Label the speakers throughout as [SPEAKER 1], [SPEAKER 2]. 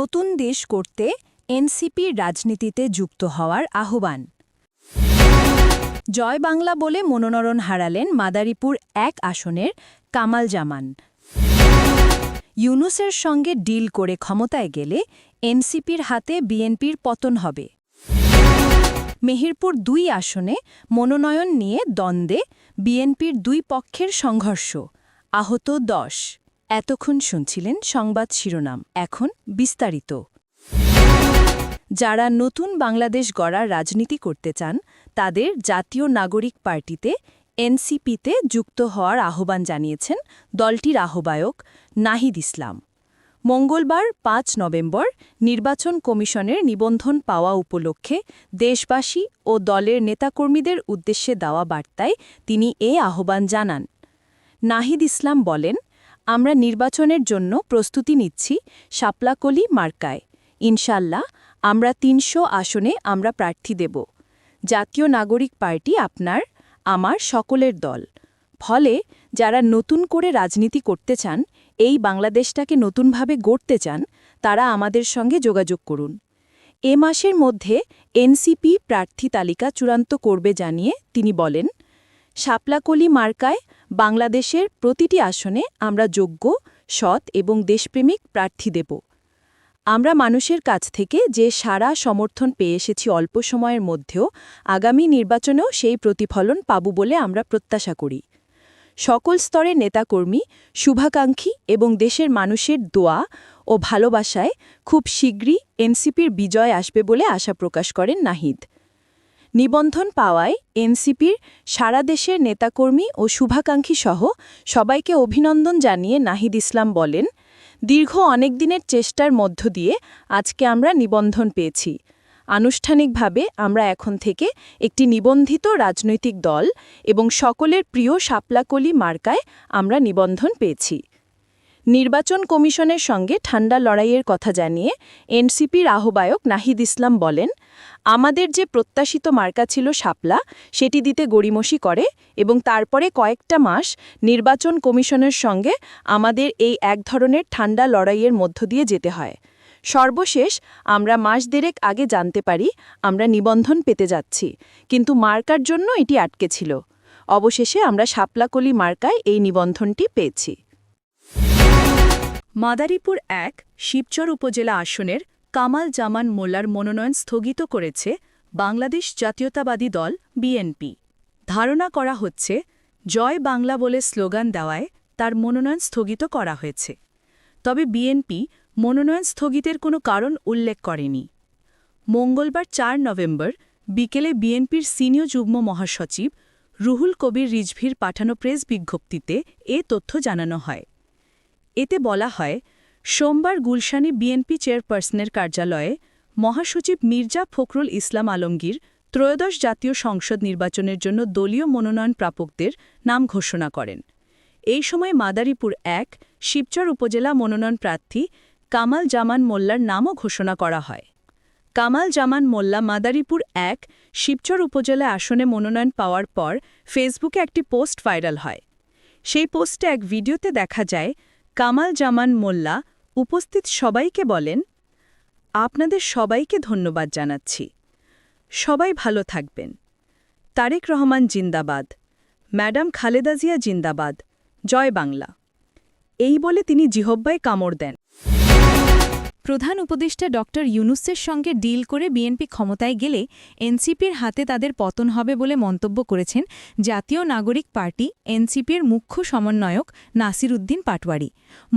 [SPEAKER 1] নতুন দেশ করতে এনসিপির রাজনীতিতে যুক্ত হওয়ার আহ্বান জয় বাংলা বলে মনোনয়ন হারালেন মাদারীপুর এক আসনের কামাল জামান ইউনুসের সঙ্গে ডিল করে ক্ষমতায় গেলে এনসিপির হাতে বিএনপির পতন হবে মেহেরপুর দুই আসনে মনোনয়ন নিয়ে দ্বন্দ্বে বিএনপির দুই পক্ষের সংঘর্ষ আহত দশ এতক্ষণ শুনছিলেন সংবাদ শিরোনাম এখন বিস্তারিত যারা নতুন বাংলাদেশ গড়ার রাজনীতি করতে চান তাদের জাতীয় নাগরিক পার্টিতে এনসিপিতে যুক্ত হওয়ার আহ্বান জানিয়েছেন দলটির আহ্বায়ক নাহিদ ইসলাম মঙ্গলবার পাঁচ নভেম্বর নির্বাচন কমিশনের নিবন্ধন পাওয়া উপলক্ষে দেশবাসী ও দলের নেতাকর্মীদের উদ্দেশ্যে দেওয়া বার্তায় তিনি এ আহ্বান জানান নাহিদ ইসলাম বলেন আমরা নির্বাচনের জন্য প্রস্তুতি নিচ্ছি শাপলাকলি মার্কায় ইনশাল্লাহ আমরা তিনশো আসনে আমরা প্রার্থী দেব জাতীয় নাগরিক পার্টি আপনার আমার সকলের দল ফলে যারা নতুন করে রাজনীতি করতে চান এই বাংলাদেশটাকে নতুনভাবে গড়তে চান তারা আমাদের সঙ্গে যোগাযোগ করুন এ মাসের মধ্যে এনসিপি প্রার্থী তালিকা চূড়ান্ত করবে জানিয়ে তিনি বলেন শাপলাকলি মার্কায় বাংলাদেশের প্রতিটি আসনে আমরা যোগ্য সৎ এবং দেশপ্রেমিক প্রার্থী দেব আমরা মানুষের কাছ থেকে যে সারা সমর্থন পেয়ে এসেছি অল্প সময়ের মধ্যেও আগামী নির্বাচনেও সেই প্রতিফলন পাব বলে আমরা প্রত্যাশা করি সকল স্তরের নেতাকর্মী শুভাকাঙ্ক্ষী এবং দেশের মানুষের দোয়া ও ভালোবাসায় খুব শীঘ্রই এনসিপির বিজয় আসবে বলে আশা প্রকাশ করেন নাহিদ নিবন্ধন পাওয়ায় এনসিপির সারা দেশের নেতাকর্মী ও শুভাকাঙ্ক্ষী সহ সবাইকে অভিনন্দন জানিয়ে নাহিদ ইসলাম বলেন দীর্ঘ অনেক দিনের চেষ্টার মধ্য দিয়ে আজকে আমরা নিবন্ধন পেয়েছি আনুষ্ঠানিকভাবে আমরা এখন থেকে একটি নিবন্ধিত রাজনৈতিক দল এবং সকলের প্রিয় শাপলাকলি মার্কায় আমরা নিবন্ধন পেয়েছি নির্বাচন কমিশনের সঙ্গে ঠান্ডা লড়াইয়ের কথা জানিয়ে এনসিপির আহ্বায়ক নাহিদ ইসলাম বলেন আমাদের যে প্রত্যাশিত মার্কা ছিল শাপলা সেটি দিতে গড়িমসি করে এবং তারপরে কয়েকটা মাস নির্বাচন কমিশনের সঙ্গে আমাদের এই এক ধরনের ঠান্ডা লড়াইয়ের মধ্য দিয়ে যেতে হয় সর্বশেষ আমরা মাস দেড়েক আগে জানতে পারি আমরা নিবন্ধন পেতে যাচ্ছি কিন্তু মার্কার জন্য এটি আটকে ছিল অবশেষে আমরা শাপলাকলি মার্কায় এই নিবন্ধনটি পেয়েছি মাদারীপুর এক শিবচর উপজেলা আসনের কামাল জামান মোল্লার মনোনয়ন স্থগিত করেছে বাংলাদেশ জাতীয়তাবাদী দল বিএনপি ধারণা করা হচ্ছে জয় বাংলা বলে স্লোগান দেওয়ায় তার মনোনয়ন স্থগিত করা হয়েছে তবে বিএনপি মনোনয়ন স্থগিতের কোনো কারণ উল্লেখ করেনি মঙ্গলবার চার নভেম্বর বিকেলে বিএনপির সিনিয়র যুগ্ম মহাসচিব রুহুল কবির রিজভির পাঠানো প্রেস বিজ্ঞপ্তিতে এ তথ্য জানানো হয় এতে বলা হয় সোমবার গুলশানে বিএনপি চেয়ারপার্সনের কার্যালয়ে মহাসচিব মির্জা ফখরুল ইসলাম আলমগীর ত্রয়োদশ জাতীয় সংসদ নির্বাচনের জন্য দলীয় মনোনয়ন প্রাপকদের নাম ঘোষণা করেন এই সময় মাদারীপুর এক শিবচর উপজেলা মনোনয়ন প্রার্থী কামাল জামান মোল্লার নামও ঘোষণা করা হয় কামাল জামান মোল্লা মাদারীপুর এক শিবচর উপজেলা আসনে মনোনয়ন পাওয়ার পর ফেসবুকে একটি পোস্ট ভাইরাল হয় সেই পোস্টে এক ভিডিওতে দেখা যায় কামাল জামান মোল্লা উপস্থিত সবাইকে বলেন আপনাদের সবাইকে ধন্যবাদ জানাচ্ছি সবাই ভালো থাকবেন তারেক রহমান জিন্দাবাদ ম্যাডাম খালেদা জিয়া জিন্দাবাদ জয় বাংলা এই বলে তিনি জিহব্বায় কামড় দেন প্রধান উপদেষ্টা ডক্টর ইউনুসের সঙ্গে ডিল করে বিএনপি ক্ষমতায় গেলে এনসিপির হাতে তাদের পতন হবে বলে মন্তব্য করেছেন জাতীয় নাগরিক পার্টি এনসিপির মুখ্য সমন্বয়ক নাসির উদ্দিন পাটওয়ারি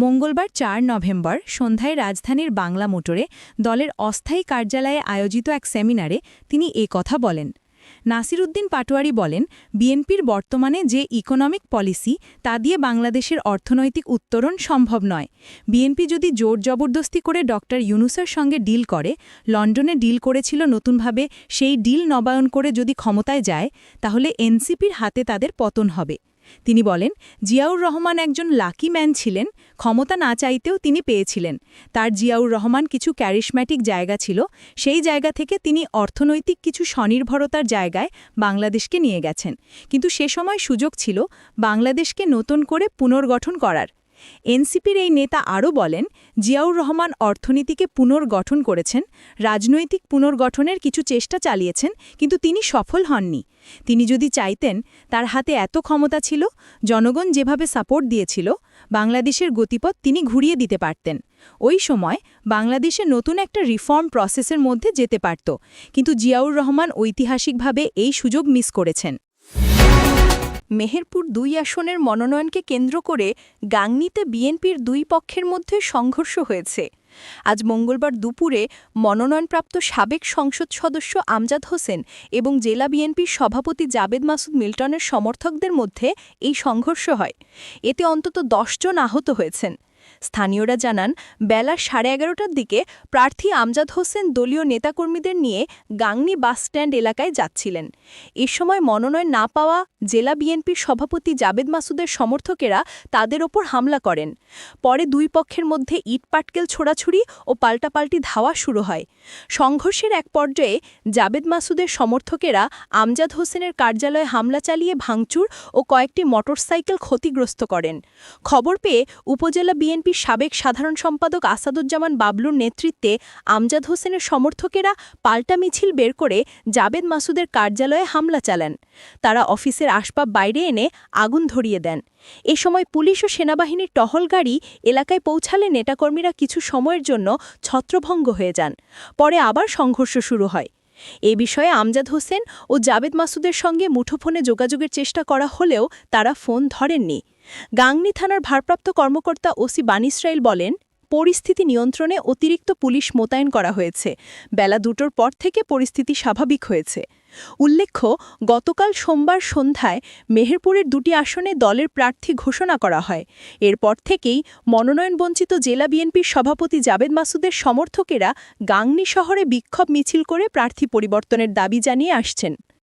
[SPEAKER 1] মঙ্গলবার চার নভেম্বর সন্ধ্যায় রাজধানীর বাংলা মোটরে দলের অস্থায়ী কার্যালয়ে আয়োজিত এক সেমিনারে তিনি এ কথা বলেন নাসির উদ্দিন পাটোয়ারি বলেন বিএনপির বর্তমানে যে ইকোনমিক পলিসি তা দিয়ে বাংলাদেশের অর্থনৈতিক উত্তরণ সম্ভব নয় বিএনপি যদি জোর জবরদস্তি করে ডক্টর ইউনুসের সঙ্গে ডিল করে লন্ডনে ডিল করেছিল নতুনভাবে সেই ডিল নবায়ন করে যদি ক্ষমতায় যায় তাহলে এনসিপির হাতে তাদের পতন হবে তিনি বলেন জিয়াউর রহমান একজন লাকি ম্যান ছিলেন ক্ষমতা না চাইতেও তিনি পেয়েছিলেন তার জিয়াউর রহমান কিছু ক্যারিশম্যাটিক জায়গা ছিল সেই জায়গা থেকে তিনি অর্থনৈতিক কিছু স্বনির্ভরতার জায়গায় বাংলাদেশকে নিয়ে গেছেন কিন্তু সে সময় সুযোগ ছিল বাংলাদেশকে নতুন করে পুনর্গঠন করার এনসিপির এই নেতা আরও বলেন জিয়াউর রহমান অর্থনীতিকে পুনর্গঠন করেছেন রাজনৈতিক পুনর্গঠনের কিছু চেষ্টা চালিয়েছেন কিন্তু তিনি সফল হননি তিনি যদি চাইতেন তার হাতে এত ক্ষমতা ছিল জনগণ যেভাবে সাপোর্ট দিয়েছিল বাংলাদেশের গতিপথ তিনি ঘুরিয়ে দিতে পারতেন ওই সময় বাংলাদেশে নতুন একটা রিফর্ম প্রসেসের মধ্যে যেতে পারত কিন্তু জিয়াউর রহমান ঐতিহাসিকভাবে এই সুযোগ মিস করেছেন মেহেরপুর দুই আসনের মনোনয়নকে কেন্দ্র করে গাংনিতে বিএনপির দুই পক্ষের মধ্যে সংঘর্ষ হয়েছে আজ মঙ্গলবার দুপুরে মনোনয়নপ্রাপ্ত সাবেক সংসদ সদস্য আমজাদ হোসেন এবং জেলা বিএনপির সভাপতি জাবেদ মাসুদ মিল্টনের সমর্থকদের মধ্যে এই সংঘর্ষ হয় এতে অন্তত জন আহত হয়েছেন স্থানীয়রা জানান বেলা সাড়ে এগারোটার দিকে প্রার্থী আমজাদ হোসেন দলীয় নেতাকর্মীদের নিয়ে গাংনি বাসস্ট্যান্ড এলাকায় যাচ্ছিলেন এ সময় মনোনয়ন না পাওয়া জেলা বিএনপির সভাপতি জাবেদ মাসুদের সমর্থকেরা তাদের ওপর হামলা করেন পরে দুই পক্ষের মধ্যে ইট পাটকেল ছোড়াছুড়ি ও পাল্টাপাল্টি ধাওয়া শুরু হয় সংঘর্ষের এক পর্যায়ে জাবেদ মাসুদের সমর্থকেরা আমজাদ হোসেনের কার্যালয়ে হামলা চালিয়ে ভাঙচুর ও কয়েকটি মোটরসাইকেল ক্ষতিগ্রস্ত করেন খবর পেয়ে উপজেলা বিএনপি বিএনপির সাবেক সাধারণ সম্পাদক আসাদুজ্জামান বাবলুর নেতৃত্বে আমজাদ হোসেনের সমর্থকেরা পাল্টা মিছিল বের করে জাবেদ মাসুদের কার্যালয়ে হামলা চালান তারা অফিসের আসবাব বাইরে এনে আগুন ধরিয়ে দেন এ সময় পুলিশ ও সেনাবাহিনীর টহল গাড়ি এলাকায় পৌঁছালে নেতাকর্মীরা কিছু সময়ের জন্য ছত্রভঙ্গ হয়ে যান পরে আবার সংঘর্ষ শুরু হয় এ বিষয়ে আমজাদ হোসেন ও জাবেদ মাসুদের সঙ্গে মুঠোফোনে যোগাযোগের চেষ্টা করা হলেও তারা ফোন ধরেননি গাংনি থানার ভারপ্রাপ্ত কর্মকর্তা ওসি বানিসরাইল বলেন পরিস্থিতি নিয়ন্ত্রণে অতিরিক্ত পুলিশ মোতায়েন করা হয়েছে বেলা দুটোর পর থেকে পরিস্থিতি স্বাভাবিক হয়েছে উল্লেখ্য গতকাল সোমবার সন্ধ্যায় মেহেরপুরের দুটি আসনে দলের প্রার্থী ঘোষণা করা হয় এরপর থেকেই মনোনয়ন বঞ্চিত জেলা বিএনপির সভাপতি জাবেদ মাসুদের সমর্থকেরা গাংনি শহরে বিক্ষোভ মিছিল করে প্রার্থী পরিবর্তনের দাবি জানিয়ে আসছেন